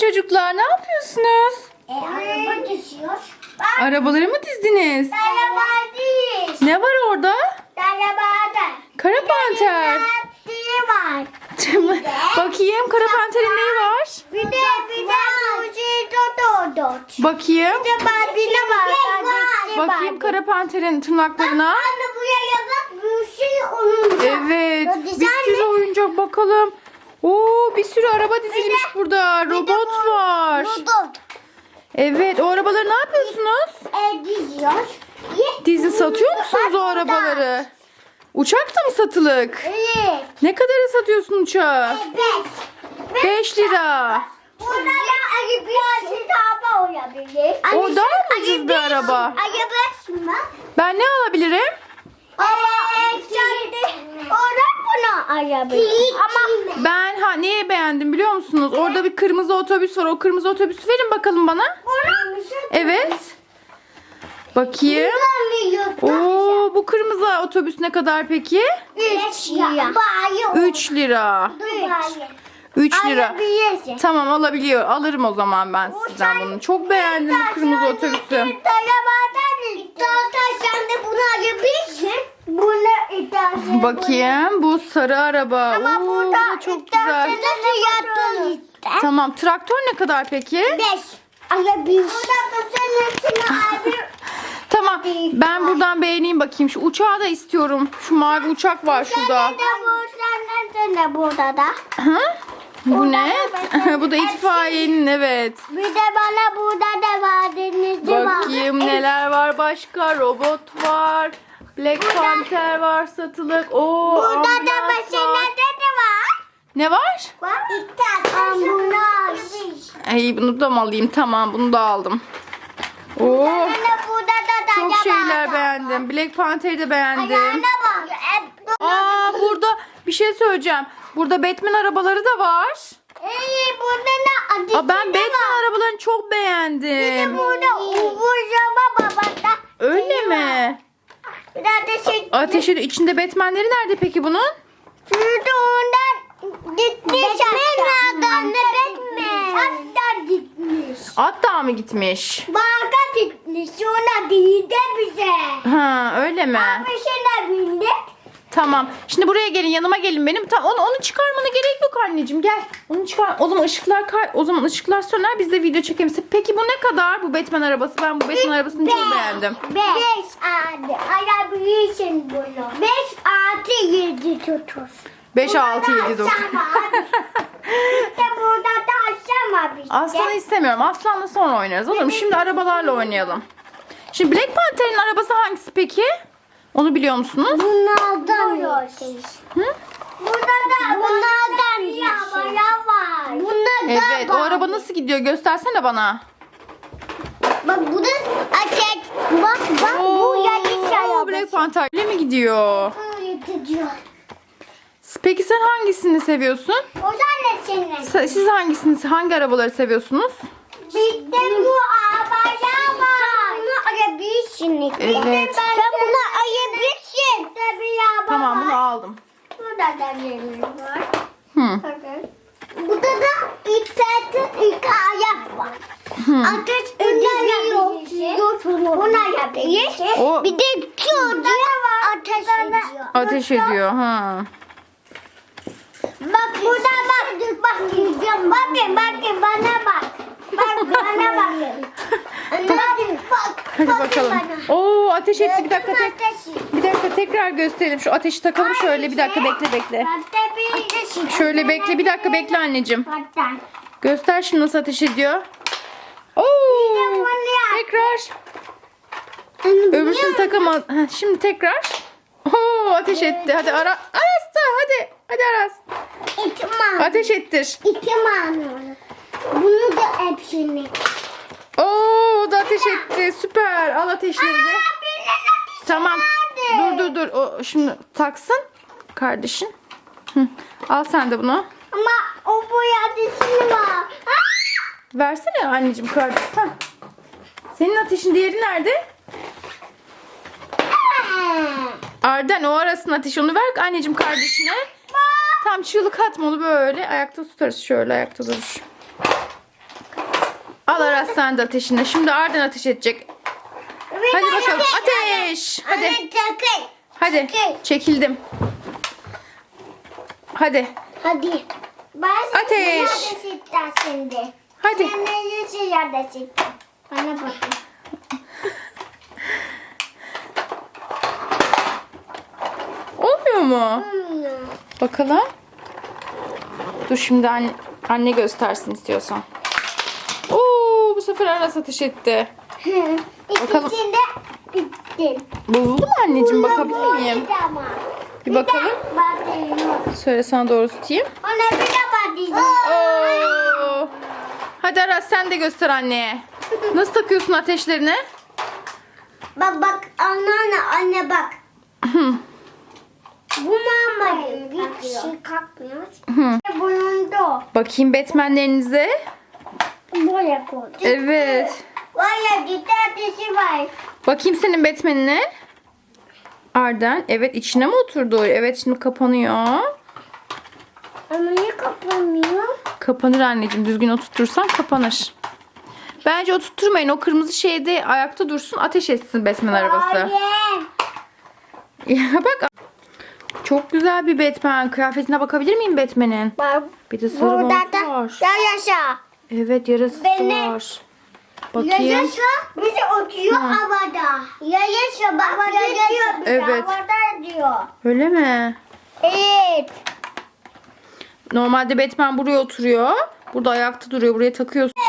çocuklar ne yapıyorsunuz? E, araba düşüyor. Arabaları mı dizdiniz? Araba değil. Ne var orada? Arabada. Kara panter. Var. Bakayım kara panterin neyi var? Bir de bir de Muzi Dodo. Bakayım. Bir de Barbie'ne var. Kardeşi Bakayım kara panterin tırnaklarına. Anne buraya bak. Bir şey onun. Evet. Bir sürü oyuncak bakalım. Oo bir sürü araba dizilmiş burada. Robot var. Robot. Evet o arabaları ne yapıyorsunuz? E, diziyor. Ye- Dizi satıyor musunuz o Bak burada. arabaları? Uçak da mı satılık? Evet. Ne kadara satıyorsun uçağı? Beş. 5 lira. Burada da araba araba olabilir. O daha mı ucuz bir araba? Araba mı? Ben ne alabilirim? Ama şimdi oradan arayabilir. Ama Ben ha neyi beğendim biliyor musunuz? Orada bir kırmızı otobüs var. O kırmızı otobüsü verin bakalım bana. Evet. Bakayım. Oo bu kırmızı otobüs ne kadar peki? Üç lira. Bayı. 3 lira. Üç. 3 lira. Alabilirsin. Tamam alabiliyor. Alırım o zaman ben sizden bunu. Çok beğendim bu kırmızı otobüsü. Arabadan de bunu alabilirsin. Bunu istersen. Bakayım bu sarı araba. Ama Oo, bu burada da çok güzel. Fiyatı Tamam traktör ne kadar peki? Beş. Alabilirsin. Burada da senin alabilir. Tamam ben buradan beğeneyim bakayım. Şu uçağı da istiyorum. Şu mavi uçak var şurada. Sen de burada, sen de burada da. Hı? Bu ne? Bu da itfaiyenin evet. Bir de bana burada da var denizi var. Bakayım neler var başka. Robot var. Black Panther var satılık. Oo, Burada da ambulans var. de var. Ne var? Var. İttat. Ambulans. Ay bunu da mı alayım? Tamam bunu da aldım. Oo, Burada da burada da da çok da şeyler beğendim. Black Panther'i de beğendim. Ayağına bak. E, Aa burada bir şey söyleyeceğim. Burada Batman arabaları da var. Ee, burada ne? Adisi Aa, ben Batman arabalarını çok Bir de beğendim. burada Uğurcama babada. Öyle mi? Bir de şey. Ateşi içinde Batman'leri nerede peki bunun? Şurada ondan gitmiş. Batman adam ne Batman? Hatta gitmiş. At da mı gitmiş? Barka gitmiş. Ona değil de bize. Ha öyle mi? Bindik. Tamam. Şimdi buraya gelin yanıma gelin benim. Tamam onu, onu çıkarmana gerek yok anneciğim. Gel. Onu çıkar. O zaman ışıklar kay o zaman ışıklar söner biz de video çekelim. Peki bu ne kadar bu Batman arabası? Ben bu Batman arabasını çok beğendim. Beş artı. Arabilirsin bunu. Beş artı yedi tutur. 5 6 7 9. İşte burada da aşağı abi. Aslanı istemiyorum. Aslanla sonra oynarız olur mu? Şimdi arabalarla oynayalım. Şimdi Black Panther'in arabası hangisi peki? Onu biliyor musunuz? Bunlardan Hı? Burada da bunlardan arabaya var. Bunlardan Evet. O araba nasıl gidiyor? Göstersene bana. Bak bu da ateş. Bak bak bu yarış Oo, arabası. Black Panther ile mi gidiyor? Yıkıcı. Peki sen hangisini seviyorsun? O zaman senin. Se- Siz hangisini, hangi arabaları seviyorsunuz? Bir de bu arabaya var. Bunu arayabilirsin. Evet. Sen bunu ya Tamam bunu aldım. Burada da yerim var. Hı. Burada da İsa'nın ilk ayak var. Ateş ödemiyor. Buna yapabilir. O- Bir de çocuğu ateş ediyor. Ateş ediyor. Ha. Bak burada bak. Bak yiyeceğim. Bakın bakın bana bak. Bak bana Bakın bak. Hadi bakın bakalım. bana. Oo ateş etti. Bir dakika tek. Ateşi. Bir dakika tekrar gösterelim. Şu ateşi takalım şöyle. Bir dakika bekle bekle. Ateşi. Şöyle bekle. Bir dakika bekle anneciğim. Hatta. Göster şimdi nasıl ateş ediyor. Oo. Tekrar. Öbürsünü takama. Ha, şimdi tekrar. Oo ateş etti. Hadi ara. Aras da hadi. Hadi Aras. İtman. Ateş ettir. İtman. Bunu da hepsini. Etti. Süper. Al ateşleri. Tamam. Dur dur dur. O şimdi taksın kardeşin. Hı. Al sen de bunu. Ama o bu yadısını var. Versene anneciğim kardeş. Heh. Senin ateşin diğeri nerede? Arden o arasın ateşi onu ver anneciğim kardeşine. Tam çığlık atma onu böyle ayakta tutarız şöyle ayakta durur. Sen de ateşini. Şimdi Arden ateş edecek. Hadi bakalım ateş. Hadi. Hadi. Çekil. Çekildim. Hadi. Hadi. Ben Ateş. şimdi. Hadi. Ben de. Bana bakın. Olmuyor mu? Olmuyor. Bakalım. Dur şimdi anne, anne göstersin istiyorsan. Sefer Aras ateş etti. Bakalım. İkisinde bitti. Bozuldu mu anneciğim bakabilir miyim? Ama. Bir bakalım. Söyle sana doğru tutayım. Ona bir de. Oo. Hadi Aras sen de göster anneye. Nasıl takıyorsun ateşlerini? Bak bak anneanne anne bak. Hı. Bu mama bir şey kalkmıyor. Hı. Bulundu. Bakayım Batman'lerinize. Buraya koydum. Evet. Ya gitti ateşi var. Bakayım senin Batman'ine. Arden. Evet içine mi oturdu? Evet şimdi kapanıyor. Ama niye kapanmıyor? Kapanır anneciğim. Düzgün oturtursan kapanır. Bence oturtturmayın. O kırmızı şeyde ayakta dursun. Ateş etsin Batman arabası. Hayır. Ya bak. Çok güzel bir Batman. Kıyafetine bakabilir miyim Batman'in? Bak Bir de sarı burada da var. ya yaşa. Evet yarası Beni- var. Bakayım. yaşa. Bizi oturuyor havada. Ya yaşa bak havada diyor. Evet. Havada diyor. Öyle mi? Evet. Normalde Batman buraya oturuyor. Burada ayakta duruyor. Buraya takıyorsun.